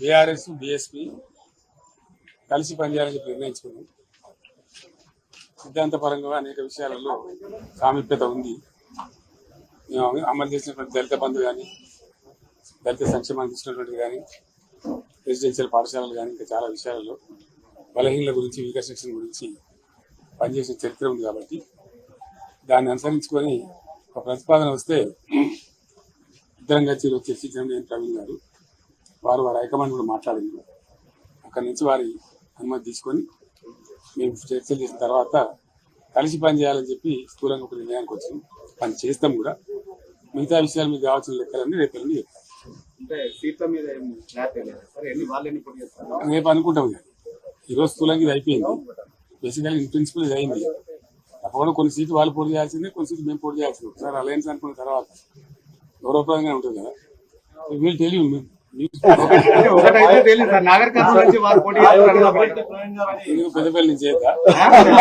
BRS BSP కలిసి పనిచేయాలని చెప్పి నిర్ణయించుకున్నాం. సిద్ధాంతపరంగా అనేక విషయాలలో సామీప్యత ఉంది. మేము అమలు చేసినటువంటి దళిత బంధు కానీ దళిత సంక్షేమానికి ఇచ్చినటువంటిది కానీ రెసిడెన్షియల్ పాఠశాలలు కానీ ఇంకా చాలా విషయాలలో బలహీనల గురించి వీకర్ సెక్షన్ గురించి పనిచేసిన చరిత్ర ఉంది కాబట్టి దాన్ని అనుసరించుకొని ఒక ప్రతిపాదన వస్తే ఇద్దరం కలిసి ఈరోజు చర్చించడం నేను ప్రవీణ్ గారు. వారు వారి హైకమాండ్ కూడా మాట్లాడింది. అక్కడి నుంచి వారి అనుమతి తీసుకొని మేము చర్చలు చేసిన తర్వాత కలిసి పని చేయాలని చెప్పి స్థూలంగా ఒక నిర్ణయానికి వచ్చింది పని చేస్తాం కూడా. మిగతా విషయాలు మీకు కావాల్సిన లెక్కలన్నీ రేపు చెప్తాం. వాళ్ళు చేస్తారు? రేపు అనుకుంటాం. ఈరోజు స్థూలంగా ఇది అయిపోయింది. బేసికల్ ఇన్ ప్రిన్సిపల్ ఇది అయింది. తప్పకుండా కొన్ని సీట్లు వాళ్ళు పోటీ చేయాల్సిందే కొన్ని సీట్లు మేము పోటీ చేయాల్సింది. ఒకసారి అలయన్స్ అనుకున్న తర్వాత గౌరవప్రదంగా ఉంటుంది కదా. వీళ్ళు తెలియదు. ఒకటైతే తెలియదు సార్. నాగర్ కర్నూలు నుంచి వారు పోటీ పెద్దపల్లి నుంచి